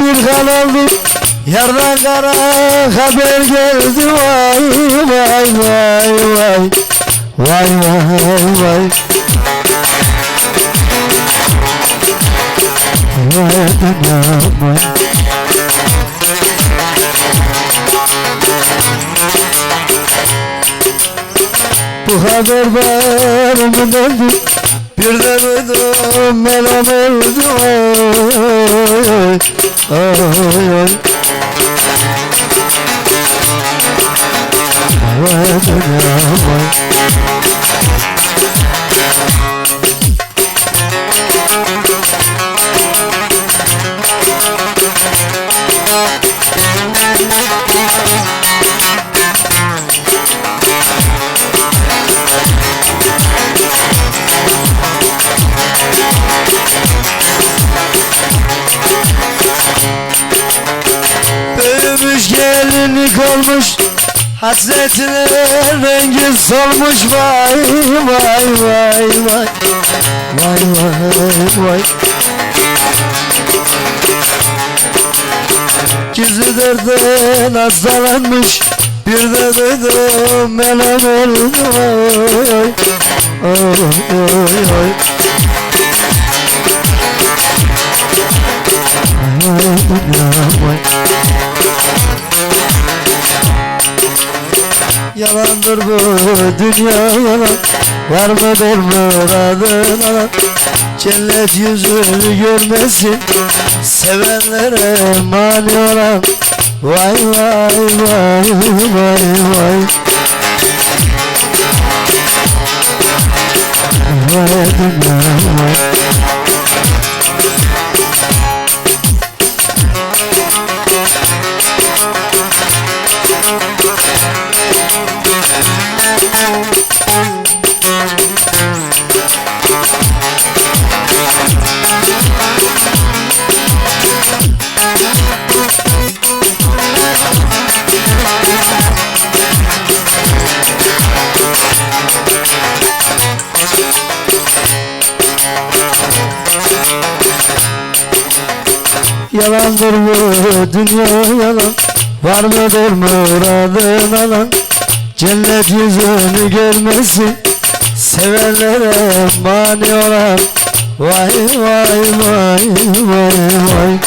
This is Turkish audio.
bir kan oldu. Yardan kara haber geldi. Vay vay vay vay. Vay vay vay. Vay dünya vay Bu haber bağrımı döndü Bir de duydum öldü Oy Vay dünya vay gelinlik olmuş Hasretine rengi solmuş. Vay vay vay vay Vay vay vay. Yüzü derden hastalanmış Bir de duydum melem oldu. Oy oy oy oy Yalandır bu dünya Var mıdır muradın alan Cennet yüzünü görmesin Sevenlere mani olan. Vay vay vay vay Vay Yalandır bu dünya yalan Var mıdır muradın alan? Cennet yüzünü görmesin Sevenlere mani olan. Vay vay vay vay Vay